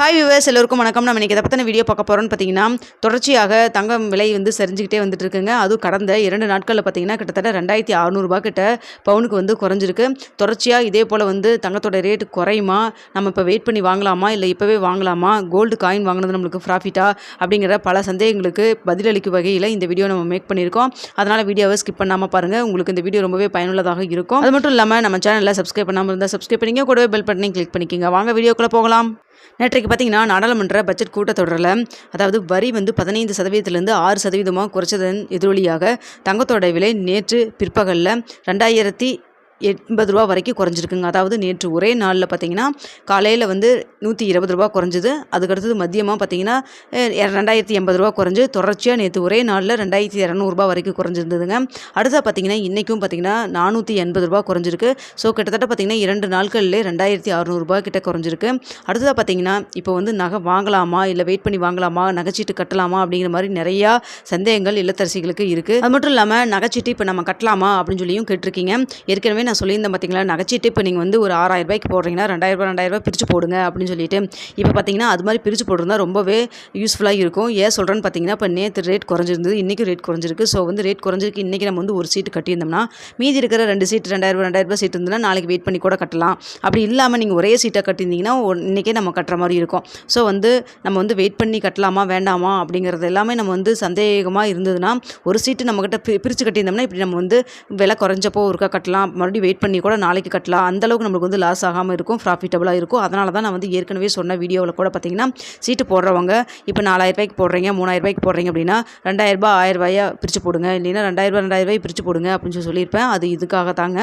Hi viewers எல்லோருக்கும் வணக்கம். நம்ம இன்றைக்கி எதை பற்றின வீடியோ பார்க்க போகிறோம்னு பார்த்தீங்கன்னா தொடர்ச்சியாக தங்கம் விலை வந்து சரிஞ்சுக்கிட்டே வந்துட்டு இருக்குங்க. அதுவும் கடந்த இரண்டு நாட்களில் பார்த்தீங்கன்னா கிட்டத்தட்ட ரெண்டாயிரத்தி அறநூறுபா கிட்ட பவுனுக்கு வந்து குறைஞ்சிருக்கு. தொடர்ச்சியாக இதே போல் வந்து தங்கத்தோட ரேட் குறையுமா? நம்ம இப்போ வெயிட் பண்ணி வாங்கலாமா? இல்லை இப்போவே வாங்கலாமா? கோல்டு காயின் வாங்கினது நம்மளுக்கு ப்ராஃபிட்டா அப்படிங்கிற பல சந்தேகங்களுக்கு பதிலளிக்கும் வகையில் இந்த வீடியோ நம்ம மேக் பண்ணியிருக்கோம். அதனால் வீடியோவை ஸ்கிப் பண்ணாமல் பாருங்கள் உங்களுக்கு இந்த வீடியோ ரொம்பவே பயனுள்ளதாக இருக்கும். அது மட்டும் இல்லாமல் நம்ம சேனலில் சப்ஸ்கிரைப் பண்ணாமல் இருந்தால் சப்ஸ்கிரைப் பண்ணிங்க கூடவே பெல் பட்டனையும் கிளிக் பண்ணிக்கோங்க. வாங்க வீடியோக்குள்ளே போகலாம். நேற்றைக்கு பார்த்தீங்கன்னா நாடாளுமன்ற பட்ஜெட் கூட்டத்தொடரில் அதாவது வரி வந்து பதினைந்து சதவீதத்திலிருந்து ஆறு சதவீதமாக குறைச்சதன் எதிரொலியாக தங்கத்தோட விலை நேற்று பிற்பகலில் ரெண்டாயிரத்தி எண்பது ரூபா வரைக்கும் குறைஞ்சிருக்குங்க. அதாவது நேற்று ஒரே நாளில் பார்த்தீங்கன்னா காலையில் வந்து நூற்றி இருபது ரூபா குறைஞ்சிது. அதுக்கடுத்தது மதியமாக பார்த்தீங்கன்னா ரெண்டாயிரத்தி எண்பது ரூபா குறைஞ்சு தொடர்ச்சியாக நேற்று ஒரே நாளில் ரெண்டாயிரத்தி இரநூறுபா வரைக்கும் குறைஞ்சிருந்ததுங்க. அடுத்தா பார்த்தீங்கன்னா இன்றைக்கும் பார்த்தீங்கன்னா நானூற்றி எண்பது ரூபா குறைஞ்சிருக்கு. ஸோ கிட்டத்தட்ட பார்த்தீங்கன்னா இரண்டு நாட்கள்லேயே ரெண்டாயிரத்தி அறநூறுபா கிட்ட குறைஞ்சிருக்கு. அடுத்ததாக பார்த்தீங்கன்னா இப்போ வந்து நகை வாங்கலாமா இல்லை வெயிட் பண்ணி வாங்கலாமா நகைச்சீட்டு கட்டலாமா அப்படிங்கிற மாதிரி நிறையா சந்தேகங்கள் இல்லத்தரசிகளுக்கு இருக்குது அது மட்டும் இல்லாமல் நகைச்சீட்டு இப்போ நம்ம கட்டலாமா அப்படின்னு சொல்லியும் கேட்டிருக்கீங்க. ஏற்கனவே நான் சொல்லியிருந்தேன் பார்த்தீங்களா நகைச்சிட்டு இப்போ நீங்கள் வந்து ஒரு ஆறாயிரம் ரூபாய்க்கு போடுறீங்கன்னா ரெண்டாயிரம் ரூபாய் ரெண்டாயிரம் ரூபாய் பிரித்து போடுங்க அப்படின்னு சொல்லிட்டு இப்போ பார்த்தீங்கன்னா அது மாதிரி பிரித்து போடுறதா ரொம்பவே யூஸ்ஃபுல்லாக இருக்கும். ஏன் சொல்கிறேன்னு பார்த்தீங்கன்னா இப்போ நேற்று ரேட் குறைஞ்சிருந்தது இன்றைக்கும் ரேட் குறைஞ்சிருக்கு. ஸோ வந்து ரேட் குறைஞ்சிருக்கு. இன்றைக்கி நம்ம வந்து ஒரு சீட்டு கட்டியிருந்தோம்னா மீதி இருக்கிற ரெண்டு சீட் ரெண்டாயிரம் ரூபாய் ரெண்டாயிரம் ரூபாய் சீட் இருந்ததுன்னா நாளைக்கு வெயிட் பண்ணி கூட கட்டலாம். அப்படி இல்லாமல் நீங்கள் ஒரே சீட்டை கட்டியிருந்தீங்கன்னா இன்றைக்கே நம்ம கட்டுற மாதிரி இருக்கும். ஸோ வந்து நம்ம வந்து வெயிட் பண்ணி கட்டலாமா வேண்டாமா அப்படிங்கிறது எல்லாமே நம்ம வந்து சந்தேகமாக இருந்ததுன்னா ஒரு சீட்டு நம்மக்கிட்ட பி பிரித்து கட்டியிருந்தோம்னா இப்படி நம்ம வந்து விலை குறைஞ்சப்போ ஒருக்கா கட்டலாம். மறுபடியும் வெயிட் பண்ணி கூட நாளைக்கு கட்டலாம். அந்த அளவுக்கு நம்மளுக்கு வந்து லாஸ் ஆகாமல் இருக்கும் ப்ராஃபிட்டபுளாக இருக்கும். அதனால தான் நான் வந்து ஏற்கனவே சொன்ன வீடியோவில் கூட பார்த்தீங்கன்னா சீட்டு போடுறவங்க இப்போ நாலாயிரம் ரூபாய்க்கு போடுறீங்க மூணாயிரம் ரூபாய்க்கு போடுறீங்க அப்படின்னா ரெண்டாயிரம் ரூபாய் ஆயிரம் பிரித்து போடுங்க. இல்லைன்னா ரெண்டாயிரம் ரூபாய் ரெண்டாயிரம் ரூபாய் பிரித்து போடுங்க அப்படின்னு சொல்லி சொல்லியிருப்பேன். அது இதுக்காக தாங்க.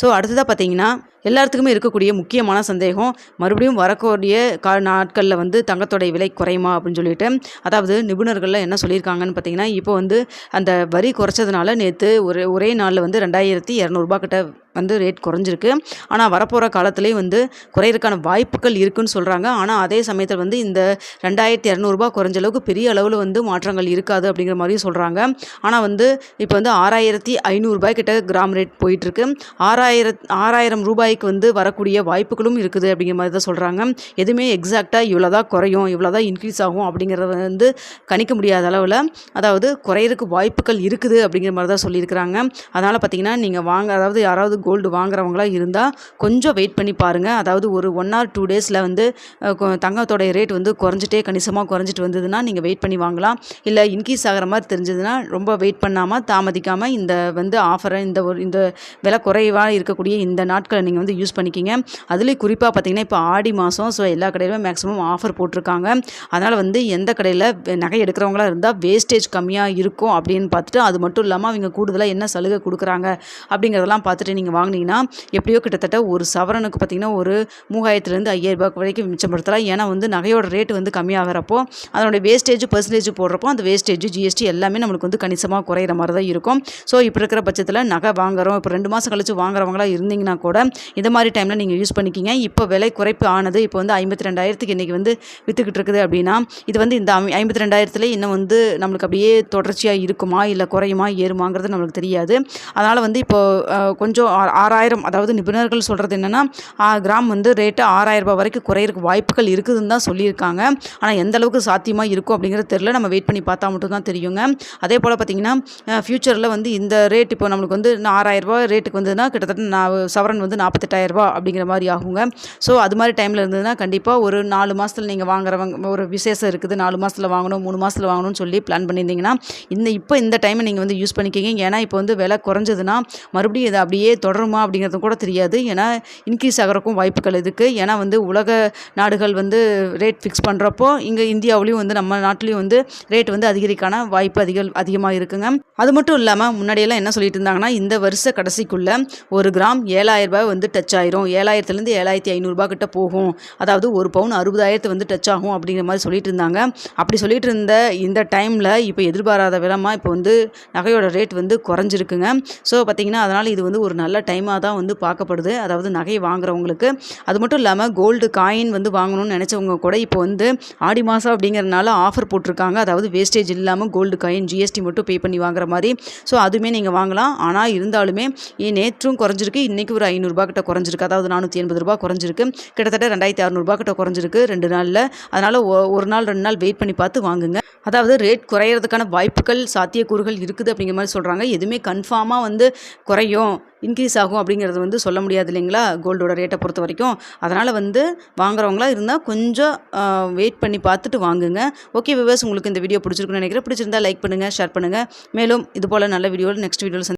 ஸோ அடுத்ததாக பார்த்தீங்கன்னா எல்லாத்துக்குமே இருக்கக்கூடிய முக்கியமான சந்தேகம் மறுபடியும் வரக்கூடிய கா நாட்களில் வந்து தங்கத்தோடைய விலை குறையுமா அப்படின்னு சொல்லிட்டு அதாவது நிபுணர்கள்லாம் என்ன சொல்லியிருக்காங்கன்னு பார்த்தீங்கன்னா இப்போ வந்து அந்த வரி குறைச்சதுனால நேற்று ஒரு ஒரே நாளில் வந்து ரெண்டாயிரத்தி இரநூறுபா கிட்ட வந்து ரேட் குறைஞ்சிருக்கு. ஆனால் வரப்போகிற காலத்துலேயும் வந்து குறையிறதுக்கான வாய்ப்புகள் இருக்குன்னு சொல்கிறாங்க ஆனால் அதே சமயத்தில் வந்து இந்த ரெண்டாயிரத்தி இரநூறுபா குறைஞ்ச அளவுக்கு பெரிய அளவில் வந்து மாற்றங்கள் இருக்காது அப்படிங்கிற மாதிரியும் சொல்கிறாங்க ஆனால் வந்து இப்போ வந்து ஆறாயிரத்தி ஐநூறுரூபாய் கிட்ட கிராம் ரேட் போயிட்டுருக்கு. ஆறாயிரத் ஆறாயிரம் ரூபாய்க்கு வந்து வரக்கூடிய வாய்ப்புகளும் இருக்குது அப்படிங்கிற மாதிரி தான் சொல்கிறாங்க எதுவுமே எக்ஸாக்டாக இவ்வளோ தான் குறையும் இவ்வளோ தான் இன்க்ரீஸ் ஆகும் அப்படிங்கிறத வந்து கணிக்க முடியாத அளவில் அதாவது குறையிறதுக்கு வாய்ப்புகள் இருக்குது அப்படிங்கிற மாதிரி தான் சொல்லியிருக்கிறாங்க. அதனால் பார்த்தீங்கன்னா நீங்கள் வாங்க அதாவது யாராவது கோல்டு வாங்குறவங்களாம் இருந்தால் கொஞ்சம் வெயிட் பண்ணி பாருங்கள் அதாவது ஒரு ஒன் ஆர் டூ டேஸில் வந்து கொ- தங்கத்தோடைய ரேட் வந்து குறைஞ்சிட்டே கணிசமாக குறைஞ்சிட்டு வந்ததுன்னா நீங்கள் வெயிட் பண்ணி வாங்கலாம். இல்லை இன்க்ரீஸ் ஆகிற மாதிரி தெரிஞ்சதுன்னா ரொம்ப வெயிட் பண்ணாமல் தாமதிக்காமல் இந்த வந்து ஆஃபரை இந்த ஒரு இந்த விலை குறைவாக இருக்கக்கூடிய இந்த நாட்களை நீங்கள் வந்து யூஸ் பண்ணிக்கிங்க. அதுலேயும் குறிப்பாக பார்த்தீங்கன்னா இப்போ ஆடி மாதம் ஸோ எல்லா கடையிலுமே மேக்ஸிமம் ஆஃபர் போட்டிருக்காங்க. அதனால் வந்து எந்த கடையில் நகை எடுக்கிறவங்களா இருந்தால் வேஸ்டேஜ் கம்மியாக இருக்கும் அப்படின்னு பார்த்துட்டு அது மட்டும் இல்லாமல் அவங்க கூடுதலாக என்ன சலுகை கொடுக்குறாங்க அப்படிங்கிறதெல்லாம் பார்த்துட்டு நீங்கள் வாங்குனீங்கன்னா எப்படியோ கிட்டத்தட்ட ஒரு சவரனுக்கு பார்த்தீங்கன்னா ஒரு மூவாயிரத்துலேருந்து ஐயாயிரம் ரூபாய் வரைக்கும் மிச்சப்படுத்தலாம் ஏன்னா வந்து நகையோட ரேட்டு வந்து கம்மியாகிறப்போ அதனுடைய வேஸ்டேஜ் பர்சன்டேஜ் போடுறப்போ அந்த வேஸ்டேஜ் ஜிஎஸ்டி எல்லாமே நம்மளுக்கு வந்து கணிசமாக குறையிற மாதிரி தான் இருக்கும். ஸோ இப்போ இருக்கிற பட்சத்தில் நகை வாங்குறோம் இப்போ ரெண்டு மாதம் கழிச்சு வாங்குறவங்களாக இருந்தீங்கன்னா கூட இந்த மாதிரி டைமில் நீங்கள் யூஸ் பண்ணிக்கிங்க. இப்போ விலை குறைப்பு ஆனது இப்போ வந்து ஐம்பத்தி ரெண்டாயிரத்துக்கு இன்றைக்கி வந்து விற்றுக்கிட்டு இருக்குது அப்படின்னா இது வந்து இந்த ஐம்பத்தி ரெண்டாயிரத்துல இன்னும் வந்து நம்மளுக்கு அப்படியே தொடர்ச்சியாக இருக்குமா இல்லை குறையுமா ஏறுமாங்கிறது நம்மளுக்கு தெரியாது. அதனால் வந்து இப்போ கொஞ்சம் ஆறாயிரம் அதாவது நிபுணர்கள் சொல்கிறது என்னென்னா கிராம் வந்து ரேட்டு ஆறாயிரம் ரூபாய் வரைக்கும் குறையிறதுக்கு வாய்ப்புகள் இருக்குதுன்னு தான் சொல்லியிருக்காங்க. ஆனால் எந்த அளவுக்கு சாத்தியமாக இருக்கும் அப்படிங்கிறது தெரில நம்ம வெயிட் பண்ணி பார்த்தா மட்டும்தான் தெரியுங்க. அதே போல் பார்த்தீங்கன்னா ஃப்யூச்சரில் வந்து இந்த ரேட் இப்போ நம்மளுக்கு வந்து இன்னும் ஆறாயிரம் ரூபாய் ரேட்டுக்கு வந்ததுன்னா கிட்டத்தட்ட நான் சவரன் வந்து நாற்பத்தெட்டாயிரம் ரூபாய் அப்படிங்கிற மாதிரி ஆகுங்க. ஸோ அது மாதிரி டைமில் இருந்ததுன்னா கண்டிப்பாக ஒரு நாலு மாதத்தில் நீங்கள் வாங்குறவங்க ஒரு விசேஷம் இருக்குது. நாலு மாதத்தில் வாங்கணும் மூணு மாதத்தில் வாங்கணும்னு சொல்லி பிளான் பண்ணியிருந்தீங்கன்னா இந்த இப்போ இந்த டைமை நீங்கள் வந்து யூஸ் பண்ணிக்கிங்க. ஏன்னா இப்போ வந்து விலை குறைஞ்சதுன்னா மறுபடியும் இதை அப்படியே தொடருமா அப்படிங்கிறது கூட தெரியாது. ஏன்னா இன்க்ரீஸ் ஆகிறக்கும் வாய்ப்புகள் இருக்குது ஏன்னா வந்து உலக நாடுகள் வந்து ரேட் ஃபிக்ஸ் பண்ணுறப்போ இங்கே இந்தியாவிலையும் வந்து நம்ம நாட்டிலையும் வந்து ரேட் வந்து அதிகரிக்கான வாய்ப்பு அதிக அதிகமாக இருக்குங்க. அது மட்டும் இல்லாமல் முன்னாடியெல்லாம் என்ன சொல்லிட்டு இருந்தாங்கன்னா இந்த வருஷ கடைசிக்குள்ளே ஒரு கிராம் ஏழாயிரம் ரூபாய் வந்து டச் ஆயிரும். ஏழாயிரத்துலேருந்து ஏழாயிரத்தி ஐநூறுரூபா கிட்ட போகும். அதாவது ஒரு பவுன் அறுபதாயிரத்து வந்து டச் ஆகும் அப்படிங்கிற மாதிரி சொல்லிட்டு இருந்தாங்க. அப்படி சொல்லிட்டு இருந்த இந்த டைமில் இப்போ எதிர்பாராத விதமாக இப்போ வந்து நகையோட ரேட் வந்து குறைஞ்சிருக்குங்க. ஸோ பார்த்தீங்கன்னா அதனால் இது வந்து ஒரு நல்ல டைமாக தான் வந்து பார்க்கப்படுது. அதாவது நகை வாங்குறவங்களுக்கு. அது மட்டும் இல்லாமல் கோல்டு காயின் வந்து வாங்கணும்னு நினச்சவங்க கூட இப்போ வந்து ஆடி மாதம் அப்படிங்கிறனால ஆஃபர் போட்டிருக்காங்க. அதாவது வேஸ்டேஜ் இல்லாமல் கோல்டு காயின் ஜிஎஸ்டி மட்டும் பே பண்ணி வாங்குற மாதிரி. ஸோ அதுவுமே நீங்கள் வாங்கலாம். ஆனால் இருந்தாலுமே ஏ நேற்றும் குறைஞ்சிருக்கு. இன்றைக்கி ஒரு ஐநூறுரூபா கிட்ட குறைஞ்சிருக்கு. அதாவது நானூற்றி எண்பது ரூபா குறைஞ்சிருக்கு. கிட்டத்தட்ட ரெண்டாயிரத்தி அறநூறுபா கிட்ட குறைஞ்சிருக்கு. ரெண்டு நாளில். அதனால் ஒரு நாள் ரெண்டு நாள் வெயிட் பண்ணி பார்த்து வாங்குங்க. அதாவது ரேட் குறையிறதுக்கான வாய்ப்புகள் சாத்தியக்கூறுகள் இருக்குது அப்படிங்கிற மாதிரி சொல்கிறாங்க எதுவுமே கன்ஃபார்மாக வந்து குறையும் இன்க்ரீஸ் ஆகும் அப்படிங்கிறது வந்து சொல்ல முடியாது இல்லைங்களா? கோல்டோட ரேட்டை பொறுத்த வரைக்கும். அதனால் வந்து வாங்குறவங்களாக இருந்தால் கொஞ்சம் வெயிட் பண்ணி பார்த்துட்டு வாங்குங்க. ஓகே விவர்ஸ் உங்களுக்கு இந்த வீடியோ பிடிச்சிருக்குன்னு நினைக்கிறேன். பிடிச்சிருந்தா லைக் பண்ணுங்கள் ஷேர் பண்ணுங்கள் மேலும் இது போல் நல்ல வீடியோவில் நெக்ஸ்ட் வீடியோவில்